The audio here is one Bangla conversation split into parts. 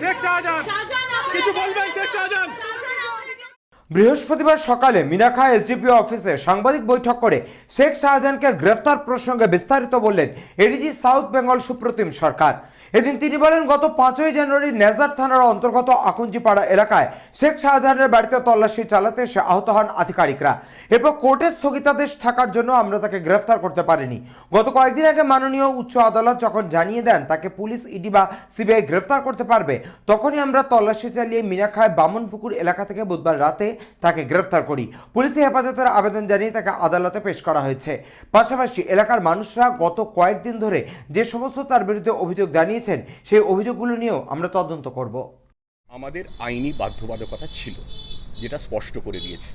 শেখ শাহজাহান। কিছু বলবেন শেখ শাহজাহান? বৃহস্পতিবার সকালে মিনাখা এসডিপিও অফিসে সাংবাদিক বৈঠক করে শেখ শাহজাহানকে গ্রেফতার প্রসঙ্গে বিস্তারিত বললেন এডিজি সাউথ বেঙ্গল সুপ্রতিম সরকার। এদিন তিনি বলেন, গত পাঁচই জানুয়ারি নেজার থানার অন্তর্গত আকুঞ্জিপাড়া এলাকায় শেখ শাহজাহানের বাড়িতে তল্লাশি চালাতে সে আহত হন আধিকারিকরা। এরপর কোর্টের স্থগিতাদেশ থাকার জন্য আমরা তাকে গ্রেফতার করতে পারিনি। গত কয়েকদিন আগে মাননীয় উচ্চ আদালত যখন জানিয়ে দেন তাকে পুলিশ, ইডি বা সিবিআই গ্রেফতার করতে পারবে, তখনই আমরা তল্লাশি চালিয়ে মিনাখায় বামনপুকুর এলাকা থেকে বুধবার রাতে তাকে গ্রেফতার করি। পুলিশি হেফাজতের আবেদন জানিয়ে তাকে আদালতে পেশ করা হয়েছে। পাশাপাশি এলাকার মানুষরা গত কয়েকদিন ধরে যে সমস্ত তার বিরুদ্ধে অভিযোগ জানিয়েছেন, সেই অভিযোগগুলো নিয়েও আমরা তদন্ত করব। আমাদের আইনি বাধ্যবাধকতা ছিল, যেটা স্পষ্ট করে দিয়েছে।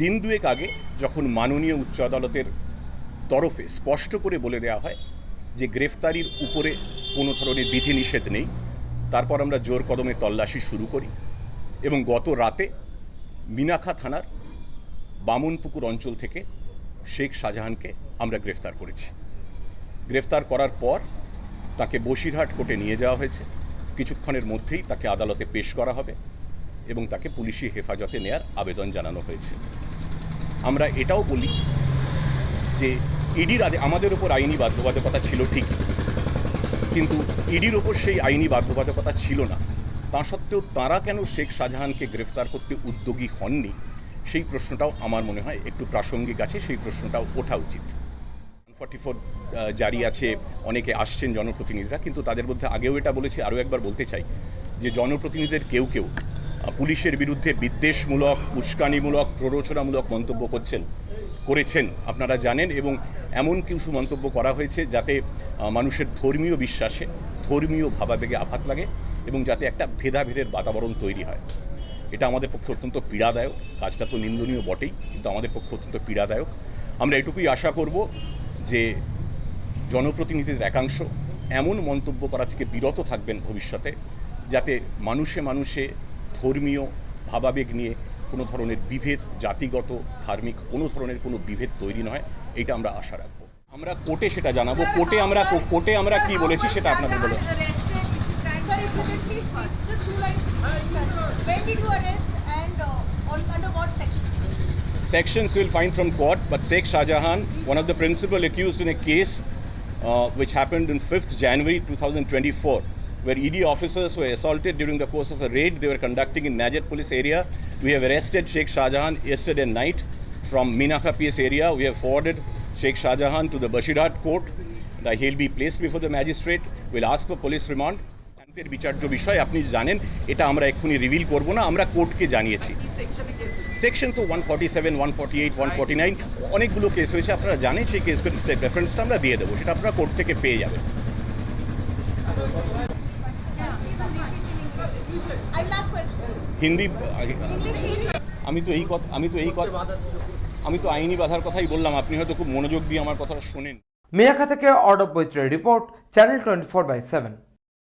দিন দুয়েক আগে যখন মাননীয় উচ্চ আদালতের তরফে স্পষ্ট করে বলে দেওয়া হয় যে গ্রেফতারির উপরে কোনো ধরনের বিধিনিষেধ নেই, তারপর আমরা জোর কদমে তল্লাশি শুরু করি। এবং গত রাতে মিনাখা থানার বামনপুকুর অঞ্চল থেকে শেখ শাহজাহানকে আমরা গ্রেফতার করেছি। গ্রেফতার করার পর তাকে বসিরহাট কোর্টে নিয়ে যাওয়া হয়েছে। কিছুক্ষণের মধ্যেই তাকে আদালতে পেশ করা হবে এবং তাকে পুলিশি হেফাজতে নেয়ার আবেদন জানানো হয়েছে। আমরা এটাও বলি যে ইডির আমাদের ওপর আইনি বাধ্যবাধকতা ছিল ঠিকই, কিন্তু ইডির ওপর সেই আইনি বাধ্যবাধকতা ছিল না। তা সত্ত্বেও তারা কেন শেখ শাহজাহানকে গ্রেফতার করতে উদ্যোগী হননি? সেই প্রশ্নটাও আমার মনে হয় একটু প্রাসঙ্গিক আছে, সেই প্রশ্নটাও ওঠা উচিত। ফর্টি ফোর জারি আছে, অনেকে আসছেন জনপ্রতিনিধিরা, কিন্তু তাদের মধ্যে আগেও এটা বলেছি, আরও একবার বলতে চাই যে জনপ্রতিনিধিদের কেউ কেউ পুলিশের বিরুদ্ধে বিদ্বেষমূলক, উস্কানিমূলক, প্ররোচনামূলক মন্তব্য করছেন, করেছেন, আপনারা জানেন, এবং এমন কিছু মন্তব্য করা হয়েছে যাতে মানুষের ধর্মীয় বিশ্বাসে, ধর্মীয় ভাবাবেগে আঘাত লাগে। এবং যাতে একটা ভেদাভেদের বাতাবরণ তৈরি হয়। এটা আমাদের পক্ষে অত্যন্ত পীড়াদায়ক, কাজটা তো নিন্দনীয় বটেই, কিন্তু আমাদের পক্ষে অত্যন্ত পীড়াদায়ক। আমরা এটুকুই আশা করব যে জনপ্রতিনিধিদের একাংশ এমন মন্তব্য করা থেকে বিরত থাকবেন ভবিষ্যতে, যাতে মানুষে মানুষে ধর্মীয় ভাবাবেগ নিয়ে কোনো ধরনের বিভেদ, জাতিগত, ধার্মিক, কোনো ধরনের কোনো বিভেদ তৈরি নয়, এটা আমরা আশা রাখব। আমরা কোর্টে সেটা জানাব। কোর্টে আমরা কোর্টে আমরা কি বলেছি সেটা আপনাদের বলে Lines. When did you arrest and on, under what section? sections we'll find from court, but Sheikh Shah Jahan, one of the principal accused in a case uh, which happened on 5th January 2024, where ED officers were assaulted during the course of a raid they were conducting in Najat police area. We have arrested Sheikh Shah Jahan yesterday night from Minaka PS area. We have forwarded Sheikh Shah Jahan to the Bashirat court. That he'll be placed before the magistrate. We'll ask for police remand. সিদ্ধান্তের বিচার্য বিষয়, আপনি জানেন, এটা আমরা এক্ষুনি রিভিল করব না, আমরা কোর্টকে জানিয়েছি সেকশন তো one forty seven one forty eight one forty nine অনেকগুলো কেস হয়েছে, আপনারা জানেন, সেই কেসগুলো রেফারেন্সটা আমরা দিয়ে দেবো, সেটা আপনারা কোর্ট থেকে পেয়ে যাবেন. হিন্দি. আমি তো এই কথা আমি তো এই কথা আমি তো আইনি বাধার কথাই বললাম, আপনি হয়তো খুব মনোযোগ দিয়ে আমার কথাটা শোনেন মিনাখা থেকে অর্ডব বৈত্রের report channel twenty four by seven